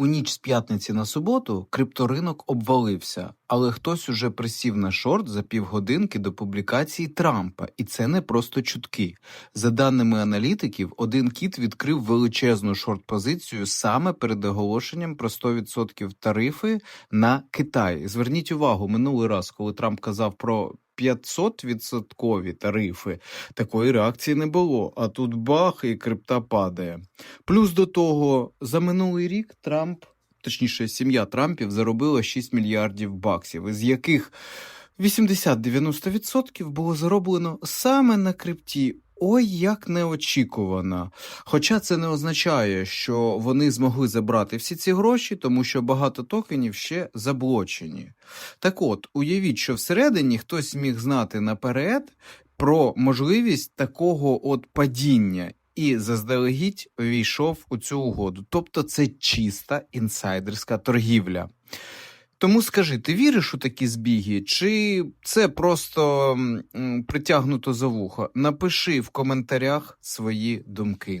У ніч з п'ятниці на суботу крипторинок обвалився, але хтось уже присів на шорт за півгодинки до публікації Трампа, і це не просто чутки. За даними аналітиків, один кіт відкрив величезну шорт-позицію саме перед оголошенням про 100% тарифи на Китай. Зверніть увагу, минулий раз, коли Трамп казав про 500% тарифи, такої реакції не було. А тут бах і крипта падає. Плюс до того, за минулий рік Трамп, точніше, сім'я Трампів заробила 6 мільярдів баксів, із яких 80-90% було зароблено саме на крипті. Ой, як неочікувано. Хоча це не означає, що вони змогли забрати всі ці гроші, тому що багато токенів ще заблочені. Так от, уявіть, що всередині хтось міг знати наперед про можливість такого от падіння. І заздалегідь війшов у цю угоду. Тобто це чиста інсайдерська торгівля. Тому скажи, ти віриш у такі збіги, чи це просто притягнуто за вухо? Напиши в коментарях свої думки.